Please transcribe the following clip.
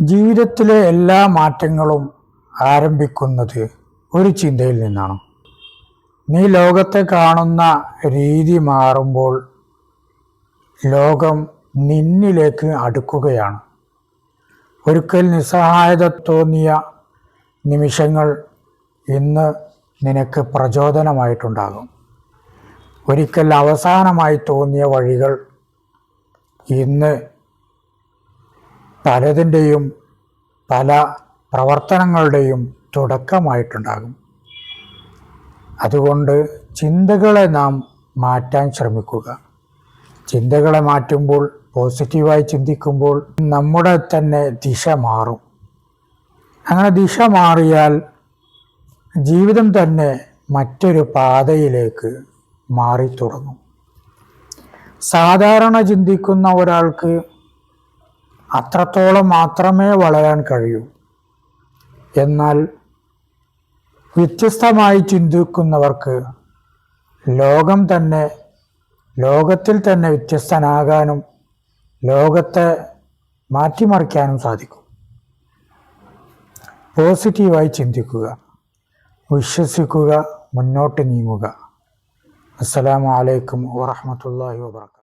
ജീവിതത്തിലെ എല്ലാ മാറ്റങ്ങളും ആരംഭിക്കുന്നത് ഒരു ചിന്തയിൽ നിന്നാണ്. നീ ലോകത്തെ കാണുന്ന രീതി മാറുമ്പോൾ ലോകം നിന്നിലേക്ക് അടുക്കുകയാണ്. ഒരിക്കൽ നിസ്സഹായത തോന്നിയ നിമിഷങ്ങൾ ഇന്ന് നിനക്ക് പ്രചോദനമായിട്ടുണ്ടാകും. ഒരിക്കൽ അവസാനമായി തോന്നിയ വഴികൾ ഇന്ന് പലതിന്റെയും പല പ്രവർത്തനങ്ങളുടെയും തുടക്കമായിട്ടുണ്ടാകും. അതുകൊണ്ട് ചിന്തകളെ നാം മാറ്റാൻ ശ്രമിക്കുക. ചിന്തകളെ മാറ്റുമ്പോൾ പോസിറ്റീവായി ചിന്തിക്കുമ്പോൾ നമ്മുടെ തന്നെ ദിശ മാറും. അങ്ങനെ ദിശ മാറിയാൽ ജീവിതം തന്നെ മറ്റൊരു പാതയിലേക്ക് മാറി തുടങ്ങും സാധാരണ ചിന്തിക്കുന്ന ഒരാൾക്ക് അത്രത്തോളം മാത്രമേ വളരാൻ കഴിയൂ. എന്നാൽ വ്യത്യസ്തമായി ചിന്തിക്കുന്നവർക്ക് ലോകം തന്നെ ലോകത്തിൽ തന്നെ വ്യത്യസ്തനാകാനും ലോകത്തെ മാറ്റിമറിക്കാനും സാധിക്കും. പോസിറ്റീവായി ചിന്തിക്കുക വിശ്വസിക്കുക മുന്നോട്ട് നീങ്ങുക. അസ്സലാമു അലൈക്കും വറഹ്മത്തുള്ളാഹി വാബർക്കാത്തു